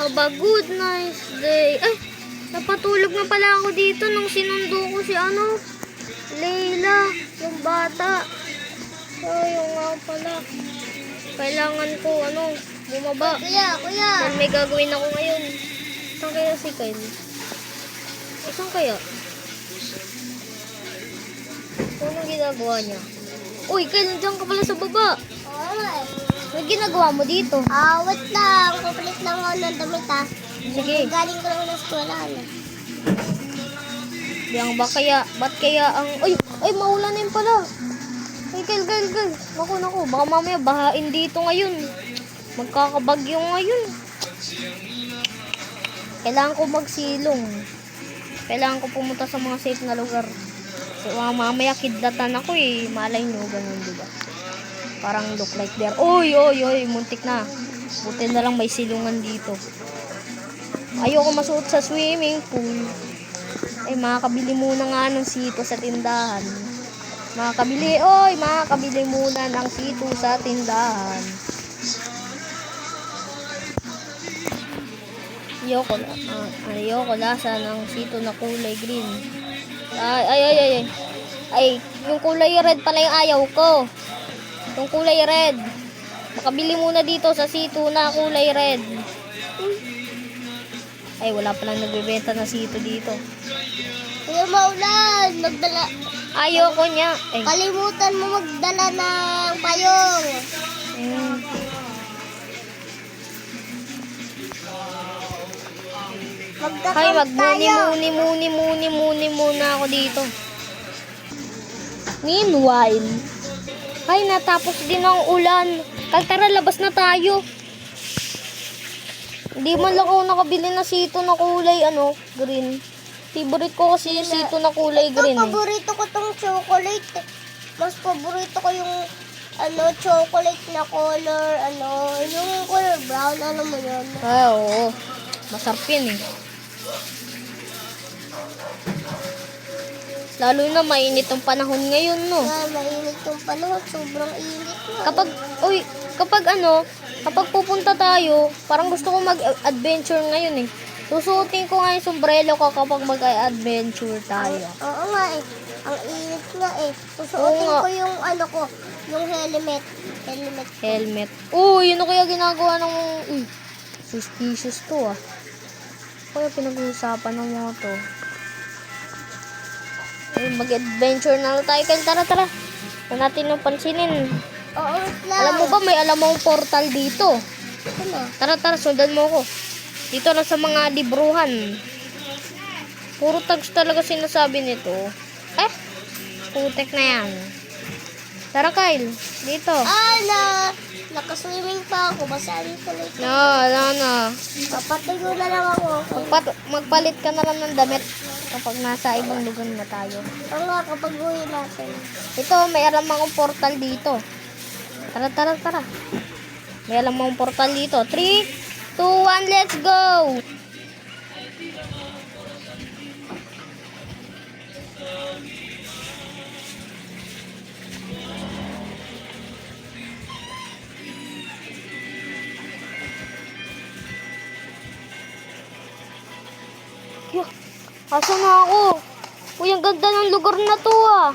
Have a good nice day. Ay, napatulog na pala ako dito nung sinundo ko si ano, Leila, yung bata. Ayaw nga pala. Kailangan ko, ano, bumaba. Kuya, kuya. Dahil may gagawin ako ngayon. Saan kaya si Kyle? Eh, saan kaya? Anong ginagawa niya? Uy, Kyle, nandiyan ka pala sa baba. Oo eh. Anong ginagawa mo dito? Ah, wait lang. Kukulit lang ako ng damit ah. Sige. Galing ko lang ng eskwela. Ano? Yang ba kaya, ba't kaya ang, ay, ay, maulan na yun pala. Ay, Kyle, Kyle, Kyle. Naku, naku, baka mamaya bahain dito ngayon. Magkakabagyo ngayon. Kailangan ko magsilong. Kailangan ko pumunta sa mga safe na lugar. So, mga mamaya kidlatan ako eh. Malay nyo, ganun, diba? Parang look like there. Oy, oy, oy, muntik na. Buti na lang may silungan dito. Ayoko masuot sa swimming pool. Ay, makakabili muna nga ng sito sa tindahan. Makakabili, oy, makakabili muna ng sito sa tindahan. Ayoko, ah, ayoko lasa ng sito na kulay green. Ay, ay, ay, ay. Ay, yung kulay red pala yung ayaw ko. Yung kulay red. Makabili muna dito sa sito na kulay red. Ay, wala palang nagbebenta ng sito dito. Kuya maulan. Magdala. Ayoko niya. Ay, Kalimutan mo magdala ng payong. mm, Ay, magmuni muni muni muni muni muna ako dito. Meanwhile, ay natapos din ang ulan. Kaya tara, labas na tayo. Hindi man lang ako nakabili na sito na kulay ano, green. Favorite ko kasi yung sito na kulay Ito, green. Eh. paborito ko tong chocolate. Mas paborito ko yung ano, chocolate na color, ano, yung color brown, alam mo yun. Ay, oo. Masarap yun eh. Lalo na mainit ang panahon ngayon, no? Nga, mainit yung panahon, sobrang init nga. Kapag, uy, kapag ano, kapag pupunta tayo, parang gusto ko mag-adventure ngayon eh. Susuotin ko nga yung sombrero ko kapag mag-adventure tayo. Oo nga eh. Ang init nga eh. Oo Susuotin nga. ko yung ano ko, yung helmet. Helmet. Helmet. Uy, yun o kaya ginagawa ng... Uy, suspicious to ah. Kaya pinag-uusapan ng mga to. Mag-adventure na lang tayo. Kaya tara, tara. Huwag natin yung pansinin. Oo, lang. Alam mo ba, may alam mong portal dito. Ano? Tara, tara, sundan mo ako. Dito na sa mga libruhan. Puro tags talaga sinasabi nito. Eh, putek na yan. Tara, Kyle. Dito. Ah, na, nakaswimming pa ako. Basahin ko lang. No, no, no. Papatuyo na lang ako. Magpat magpalit ka na lang ng damit kapag nasa ibang lugar na tayo. Oo nga, kapag uwi natin. Ito, may alam akong portal dito. Tara, tara, tara. May alam akong portal dito. 3, 2, 1, let's go! Asa na ako? Uy, ang ganda ng lugar na to ah.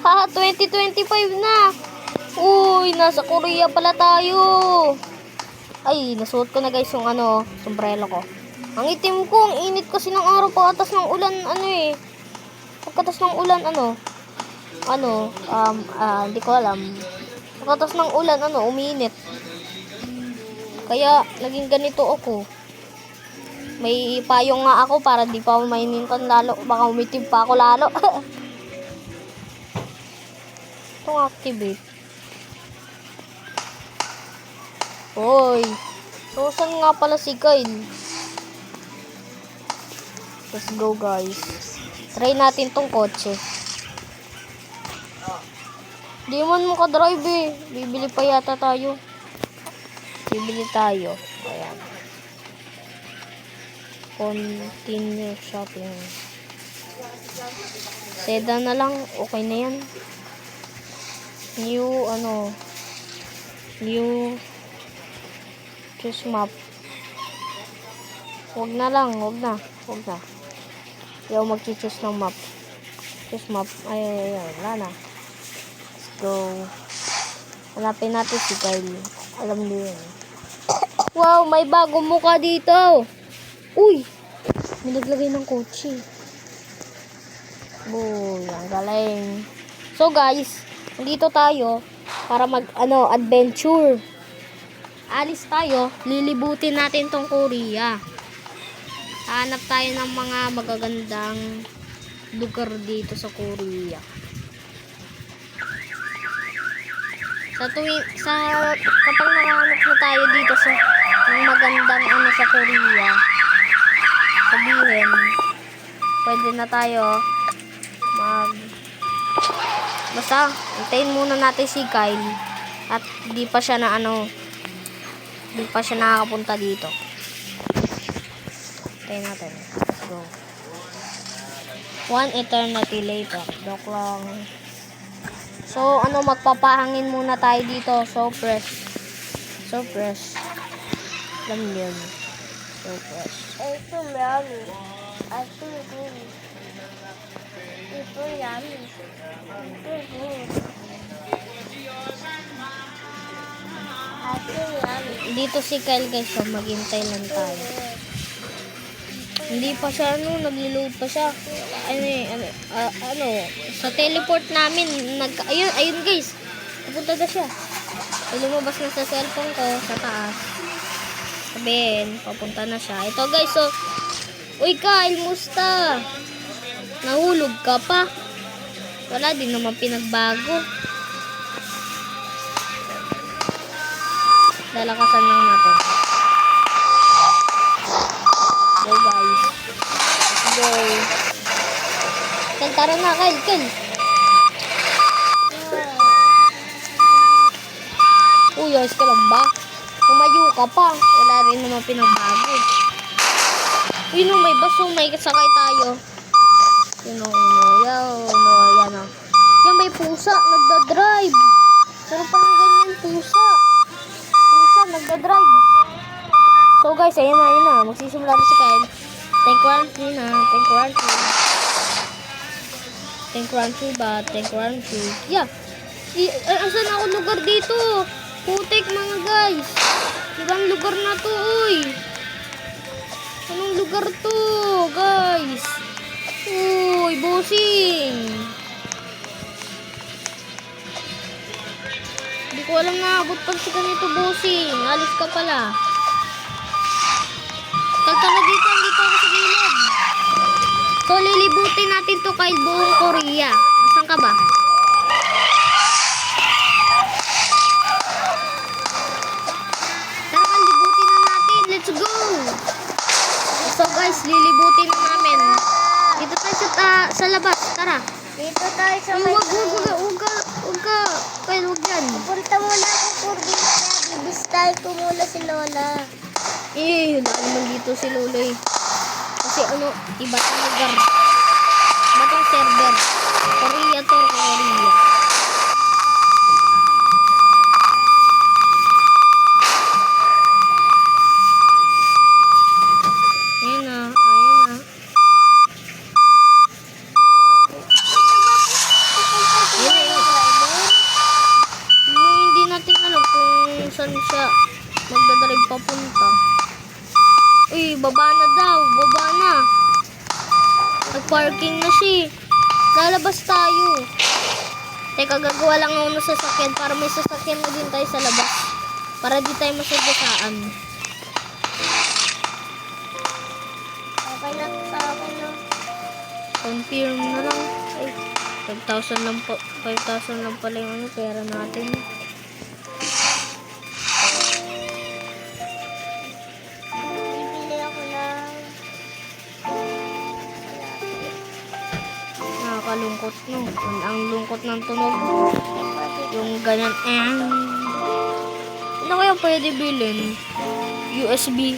Ha, 2025 na. Uy, nasa Korea pala tayo. Ay, nasuot ko na guys yung ano, sombrero ko. Ang itim ko, ang init kasi ng araw pagkatas ng ulan, ano eh. Pagkatas ng ulan, ano. Ano, um, ah, hindi ko alam. Pagkatas ng ulan, ano, uminit. Kaya, naging ganito ako. May payong nga ako para di pa ako mainintan lalo. Baka umitim pa ako lalo. Itong activate. Hoy. So, saan nga pala si Kyle? Let's go guys. Try natin tong kotse. Di man makadrive eh. Bibili pa yata tayo. Bibili tayo. Ayan. Continue shopping. Sedan na lang. Okay na yan. New, ano, new choose map. Huwag na lang, huwag na. Huwag na. Ayaw mag-choose ng map. Choose map. Ay, ay, ay, wala na. Let's go. Hanapin natin si Kyle. Alam niyo yun. Wow, may bagong mukha dito. Uy! May naglagay ng kotse. Boy, ang galing. So guys, nandito tayo para mag ano, adventure. Alis tayo, lilibutin natin tong Korea. Hanap tayo ng mga magagandang lugar dito sa Korea. Sa tuwing, sa, kapag nakahanap na tayo dito sa ng magandang ano sa Korea, pwede na tayo mag basta hintayin muna natin si Kyle. At di pa siya na ano di pa siya nakakapunta dito. Hintayin natin. Let's go. One eternity later. Joke lang. So ano magpapahangin muna tayo dito. So fresh so fresh alam niyo so fresh Ito yummy. Ito good. Ito yummy. Ito good. Dito si Kyle guys so maghintay lang tayo Hindi pa siya ano, naglo-load pa siya. Ano eh, ano, ah, ano, sa teleport namin, nag, ayun, ayun guys, pupunta na siya. So, lumabas na sa cellphone ko, sa taas. Sabihin, papunta na siya. Ito guys, so, uy Kyle, musta? Nahulog ka pa? Wala din naman pinagbago. Lalakasan lang natin. Go guys. Let's go. Kel, tara na, Kel, Kel. Uy, ayos ka lang ba? Tumayo ka pa. Wala rin naman pinagbago. Uy, no, may baso. May sakay tayo. Yun o, yun o. Yan o, yan o. Yan, may pusa. Nagda-drive. Pero parang ganyan, pusa. Pusa, nagda-drive. So guys, ayun na, ayun na. Magsisimula na si Kyle. Tank run through na. Tank run through. Tank run through ba? Tank through. Yeah. I, ay, asan ako lugar dito? Putik mga guys. Ibang lugar na to, uy. Lugar to, guys? Uy, bossing. Hindi ko alam na abot pa si ganito, bossing. Alis ka pala. Tagtala dito, dito ako sa gilid. So, lilibutin natin to kay buong Korea. Asan ka ba? Ta- sa labas. Tara. Dito tayo sa Ay, may... wag, wag, wag, wag ka, wag ka. Kyle, wag yan. Punta muna ako Kurbi. Bibistay ko muna si Lola. Eh, wala naman dito si Loloy. Kasi ano, iba tong lugar. Iba server. Korea to, Korea. Ayan na, ayan na. Ayan na, Yung hindi natin alam kung saan siya magdadrive papunta. Uy, baba na daw. Baba na. Nag-parking na siya. Lalabas tayo. Teka, gagawa lang ako ng sasakyan para may sasakyan na din tayo sa labas. Para di tayo masagasaan. Okay na sa akin na. Confirm na lang. Ay, 5,000 lang po. 5,000 lang pala yung ano, pera natin. Nakakalungkot no. Ang, ang lungkot ng tunog. Yung ganyan. Eh. Ano kaya pwede bilhin? USB.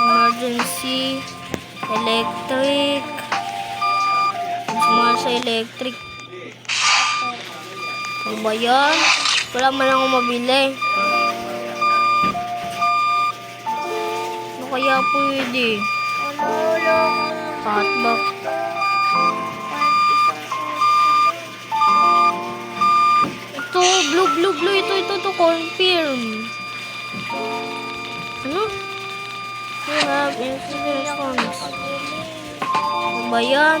Emergency. Electric. Mas mahal sa electric. Ano ba yan? Wala man ako mabili. pwede. Wala, wala akong Hotbox. Ito, blue, blue, blue. Ito, ito, ito. Confirm. Ano? You have instant response. Ano ba yan?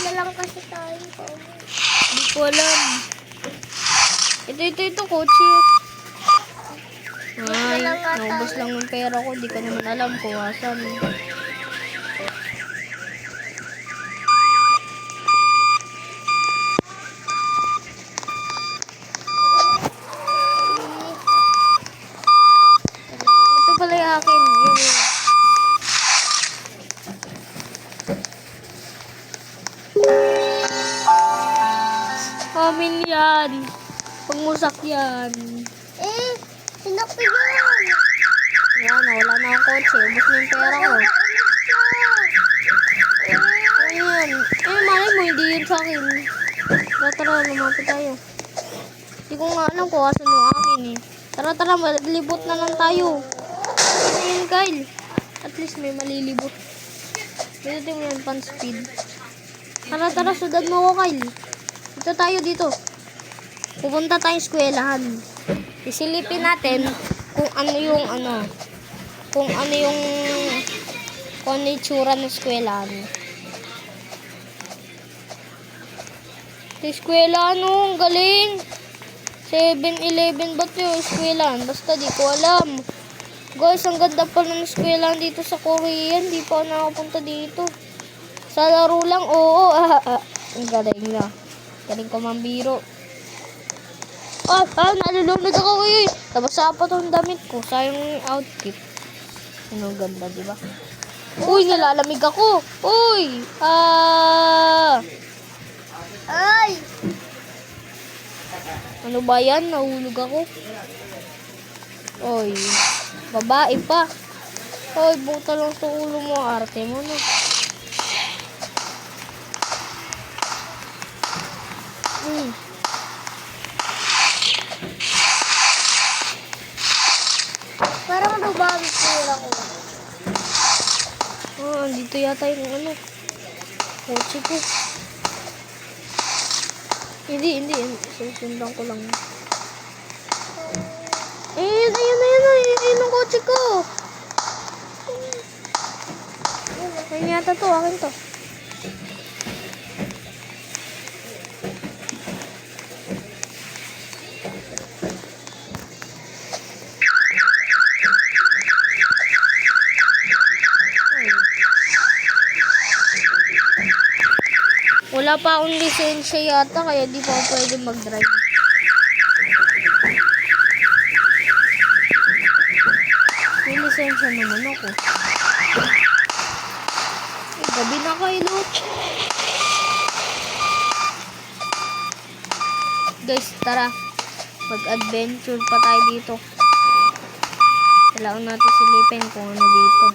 Na lang kasi tayo. Hindi ko alam. Ito, ito, ito, kotse. Ay, naubos lang yung pera ko. Hindi ko naman alam kung asan. Pangmusak yan. Eh, sinakto yun! Yan, wala na akong kotse. Ubus na yung pera ko. Ayan. Eh, malay mo, hindi yun sa akin. Tara, tara, lumapit tayo. Hindi ko nga alam kung asan yung akin eh. Tara, tara, malilibot na lang tayo. Ayun, Kyle. At least may malilibot. Dito mo yan, pan speed. Tara, tara, sudad mo ako, Kyle. Dito tayo, dito. Pupunta tayong eskwelahan. Isilipin natin kung ano yung ano, kung ano yung kung ano yung tsura ng eskwelahan. Eskwelahan, oh, ang galing. 7-Eleven ba ito yung eskwelahan? Basta di ko alam. Guys, ang ganda pa ng eskwelahan dito sa Korea. Hindi pa nakapunta dito. Sa laro lang, oo. Ah, ah. Ang galing na. Galing ko mambiro. Ah, ah, nalulunod ako eh. Tapos pa tong damit ko. Sayang yung outfit. Ano ganda, di ba? Uy, nalalamig ako. Uy! Ah! Ay! Ano ba yan? Nahulog ako. Oy, babae pa. Oy, buta lang sa ulo mo. Arte mo na. Hmm. Parang lumabi pura ko. Dito yata yung ano. Kotse ko. Hindi, hindi. Susundan ko lang. Ayun, ayun, ayun, ayun, ayun ang kotse ko. Ayun yata to, akin to. Wala akong lisensya yata, kaya di pa pwede mag-drive. May lisensya naman ako. Eh, gabi na kayo, Guys, tara. Mag-adventure pa tayo dito. Kailangan natin silipin kung ano dito.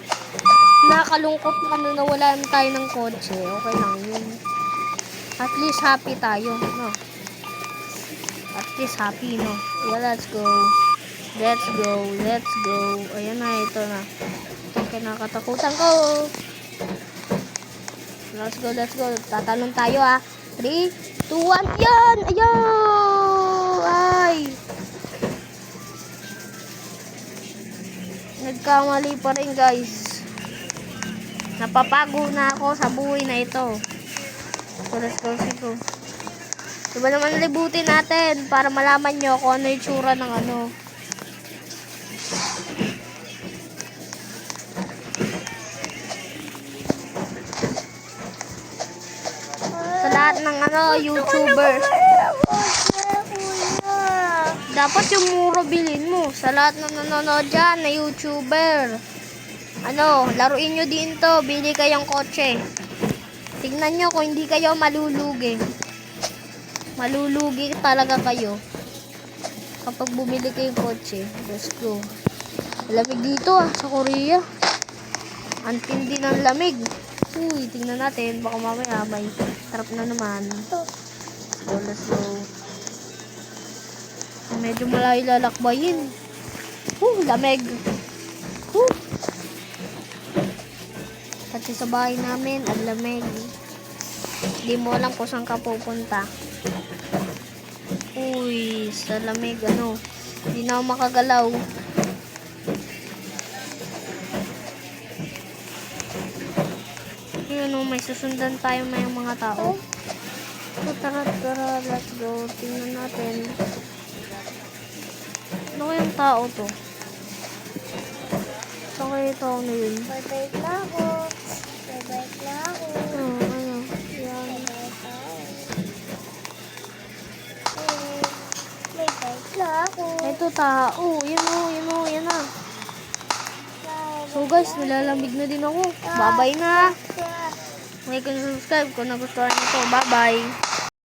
Nakakalungkot man na nawalan tayo ng kotse. Okay lang yun. At least happy tayo, no? At least happy, no? Yeah, let's go. Let's go. Let's go. Ayan na, ito na. Ito kinakatakutan ko. Let's go, let's go. Tatalon tayo, ah. 3, 2, 1. Yan! Ayaw! Ay! Nagkamali pa rin, guys. Napapago na ako sa buhay na ito. Go, let's go. Diba naman libutin natin para malaman nyo kung ano yung tsura ng ano. Sa lahat ng ano, YouTuber. Dapat yung muro bilhin mo. Sa lahat ng nanonood dyan na YouTuber. Ano, laruin nyo din to. Bili kayong kotse. Tignan nyo kung hindi kayo malulugi. Malulugi talaga kayo. Kapag bumili kayong kotse. Let's go. Lamig dito ah, sa Korea. Ang tindi ng lamig. Uy, tingnan natin. Baka mamaya may sarap na naman. Let's go, let's go. Medyo malayo lalakbayin. Uh, lamig. Uh. Kasi sa bahay namin, ang lamig. Hindi mo alam kung saan ka pupunta. Uy, sa lamig, ano. Hindi na ako makagalaw. Yun, oh, may susundan tayo may mga tao. So, tara, tara, let's go. Tingnan natin. Ano kayang tao to? Saan yung tao na yun? Bye-bye na ako. Ako. Ano? Yan. Ito tao. Yan o, yan o, yan na. So guys, nilalamig na din ako. Bye-bye na. Like and subscribe kung nagustuhan nyo to. Bye-bye.